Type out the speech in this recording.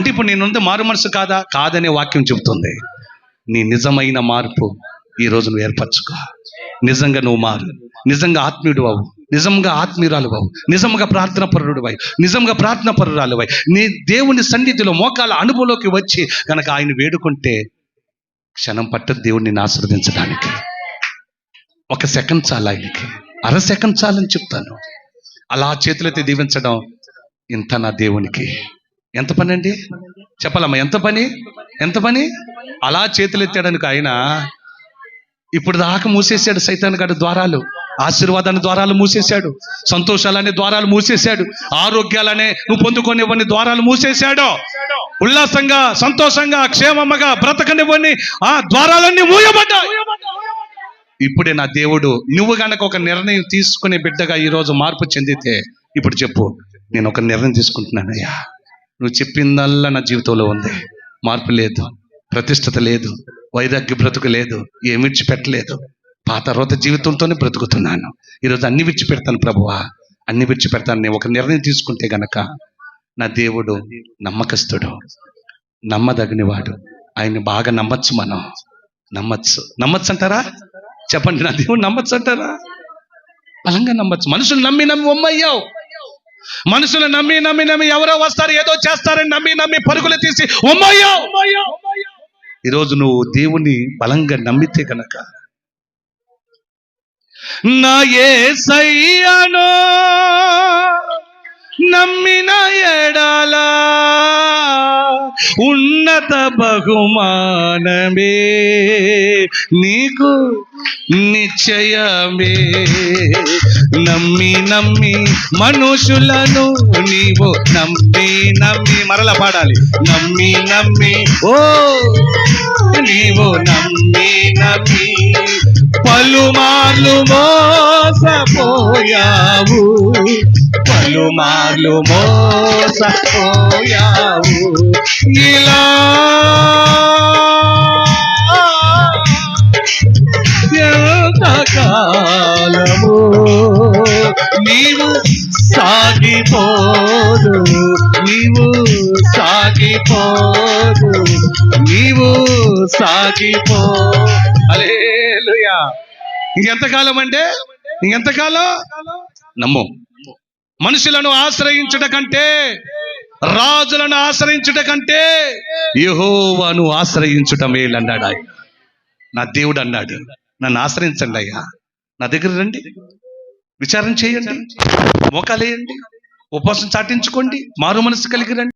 అంటే ఇప్పుడు నేనుంది మారు మనసు కాదా? కాదనే వాక్యం చెబుతుంది. నీ నిజమైన మార్పు ఈ నువ్వు ఏర్పరచుకో. నిజంగా నువ్వు మారు. నిజంగా ఆత్మీయుడు అవు. నిజంగా ఆత్మీయురాలు అవు. నిజంగా ప్రార్థన పరుడు అయి. నిజంగా ప్రార్థన పరురాలు అయి. నీ దేవుని సన్నిధిలో మోకాల అనుభవంలోకి వచ్చి కనుక ఆయన వేడుకుంటే క్షణం పట్టదు దేవుడిని ఆశీర్వదించడానికి. ఒక సెకండ్ చాలు ఆయనకి. అర సెకండ్ చాలని చెప్తాను. అలా చేతులైతే దీవించడం ఇంత నా దేవునికి. ఎంత పని అండి? చెప్పాలమ్మా ఎంత పని? ఎంత పని? అలా చేతులెత్తాడనుక ఆయన ఇప్పుడు దాకా మూసేశాడు సైతాన్ గడ ద్వారాలు ఆశీర్వాదాన్ని ద్వారాలు మూసేశాడు సంతోషాలనే ద్వారాలు మూసేశాడు ఆరోగ్యాలనే నువ్వు పొందుకునేవన్నీ ద్వారాలు మూసేశాడు. ఉల్లాసంగా సంతోషంగా క్షేమమ్మగా బ్రతకనివ్వని ఆ ద్వారాలన్నీ మూయబడ్డాయి. ఇప్పుడే నా దేవుడు నువ్వు గనక ఒక నిర్ణయం తీసుకునే బిడ్డగా ఈరోజు మార్పు చెందితే ఇప్పుడు చెప్పు నేను ఒక నిర్ణయం తీసుకుంటున్నానయ్యా. నువ్వు చెప్పిందల్లా నా జీవితంలో ఉంది. మార్పు లేదు ప్రతిష్టత లేదు వైదగ్య బ్రతుకు లేదు ఏమి విడిచిపెట్టలేదు. పాత రోత జీవితంతోనే బ్రతుకుతున్నాను. ఈరోజు అన్ని విడిచిపెడతాను ప్రభువా. అన్ని విడిచిపెడతాను. నేను ఒక నిర్ణయం తీసుకుంటే గనక నా దేవుడు నమ్మకస్తుడు నమ్మదగినవాడు. ఆయన్ని బాగా నమ్మచ్చు మనం. నమ్మచ్చు. నమ్మచ్చు అంటారా? చెప్పండి నా దేవుడు నమ్మచ్చు అంటారా? బలంగా నమ్మచ్చు. మనుషులు నమ్మి నమ్మి ఒమ్మయ్యావు. మనుషులు నమ్మి నమ్మి నమ్మి ఎవరో వస్తారు ఏదో చేస్తారని నమ్మి నమ్మి పరుగులు తీసి ఒమ్మయ్యావు ఈరోజు నువ్వు దేవుని బలంగా నమ్మితే కనుక నా ఏ సయ్యనో నమ్మిన ఎడాలా ఉన్నత బహుమానమే. నీకు నిశ్చయమే. నమ్మి నమ్మి మనుషులను నీవు నమ్మి నమ్మి మరల పాడాలి. నమ్మి నమ్మి ఓ నీవు నమ్మి నమ్మి పలుమార్లు మోసపోయావు. పలుమార్లు మోసపోయావు. ఇలా కాలము నీవు సాగిపోదు నీవు సాగిపోదు నీవు సాగిపో. అలేలుయా ఇంకెంతకాలం అంటే ఇంకెంతకాలం నమ్మం. మనుషులను ఆశ్రయించుట కంటే రాజులను ఆశ్రయించుట కంటే యెహోవాను ఆశ్రయించుట మేలు అన్నాడు ఆయన. నా దేవుడు అన్నాడు నన్ను ఆశ్రయించండి అయ్యా. నా దగ్గర రండి విచారం చేయండి మోకాలేయండి ఉపవాసం చాటించుకోండి మారు మనసు కలిగి రండి.